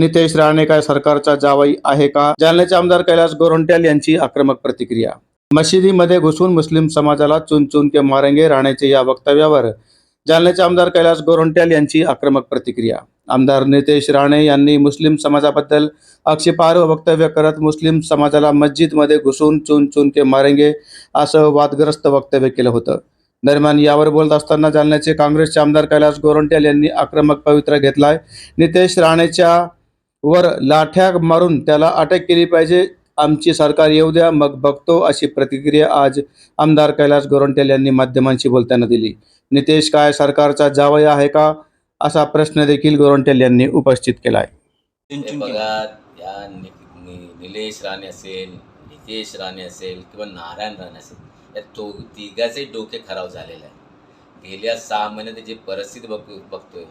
नितेश राणे काय सरकारचा जावई आहे का? जालन्याचे आमदार कैलास गोरंट्याल यांची आक्रमक प्रतिक्रिया. मशिदीमध्ये घुसून मुस्लिम समाजाला चुन चुन के मारेंगे राणेचे या वक्तव्यावर जालन्याचे आमदार कैलास गोरंट्याल यांची आक्रमक प्रतिक्रिया. आमदार नितेश राणे यांनी मुस्लिम समाजाबद्दल आक्षेपार्ह वक्तव्य करत मुस्लिम समाजाला मस्जिदमध्ये घुसून चुन चुन के मारेंगे असं वादग्रस्त वक्तव्य केलं होतं. दरम्यान यावर बोलत असताना जालन्याचे काँग्रेसचे आमदार कैलास गोरंट्याल यांनी आक्रमक पवित्रा घेतलाय. नितेश राणेच्या वर लाठ्या मारून त्याला अटक केली पाहिजे. आमची सरकार येऊ द्या मग बघतो अशी प्रतिक्रिया आज आमदार कैलास गोरंट्याल यांनी माध्यमांशी बोलताना दिली. नितेश काय सरकारचा जावई आहे का? असा प्रश्न देखील गोरंट्याल यांनी उपस्थित केला आहे निलेश राणे असेल नितेश राणे असेल किंवा नारायण राणे असेल या तो तिघाचे डोके खराब झालेले आहे गेल्या सहा महिन्यात जी परिस्थिती बघ बघतोय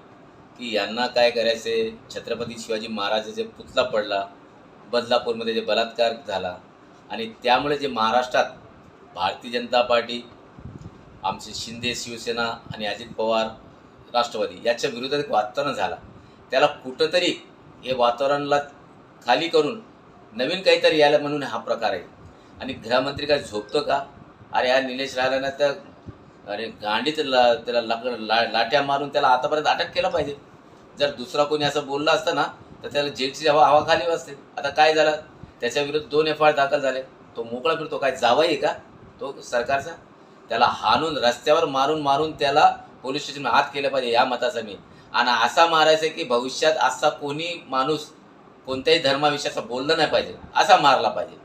की यांना काय करायचे छत्रपती शिवाजी महाराजाचे पुतळा पडला बदलापूरमध्ये जे बलात्कार झाला आणि त्यामुळे जे महाराष्ट्रात भारतीय जनता पार्टी आमचे शिंदे शिवसेना आणि अजित पवार राष्ट्रवादी याच्या विरोधात एक वातावरण झाला. त्याला कुठंतरी हे वातावरणाला खाली करून नवीन काहीतरी यायला म्हणून हा प्रकार आहे. आणि गृहमंत्री काय झोपतो का? अरे हा निलेश राहिल्यानं त्या अरे गांडीत ला त्याला लाकड ला लाट्या मारून त्याला आतापर्यंत अटक केलं पाहिजे. जर दुसरा कोणी असं बोलला असतं ना तर त्याला जेलची हवा हवा खाली असते आता काय झालं? त्याच्या विरुद्ध दोन एफ आय दाखल झाले. तो मोकळा फिरतो. काय जावाई आहे का? तो सरकारचा? त्याला हाणून रस्त्यावर मारून मारून त्याला पोलीस स्टेशन आत केलं पाहिजे या मताचा मी आणि असा मारायचा की भविष्यात असा कोणी माणूस कोणत्याही धर्माविषयाचा बोललं नाही पाहिजे. असा मारला पाहिजे.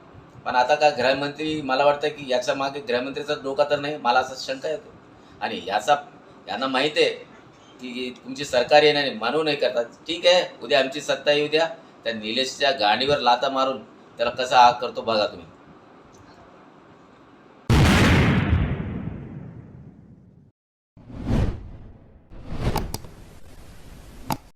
पण आता का गृहमंत्री मला वाटतं की याच्या मागे गृहमंत्रीचा डोका तर नाही मला असा शंका येतो. आणि याचा यांना माहीत आहे की तुमची सरकार येणार नाही मानू नाही करतात ठीक आहे उद्या आमची सत्ता येऊ द्या. त्या निलेशच्या गाडीवर लाता मारून त्याला कसा आग करतो बघा तुम्ही.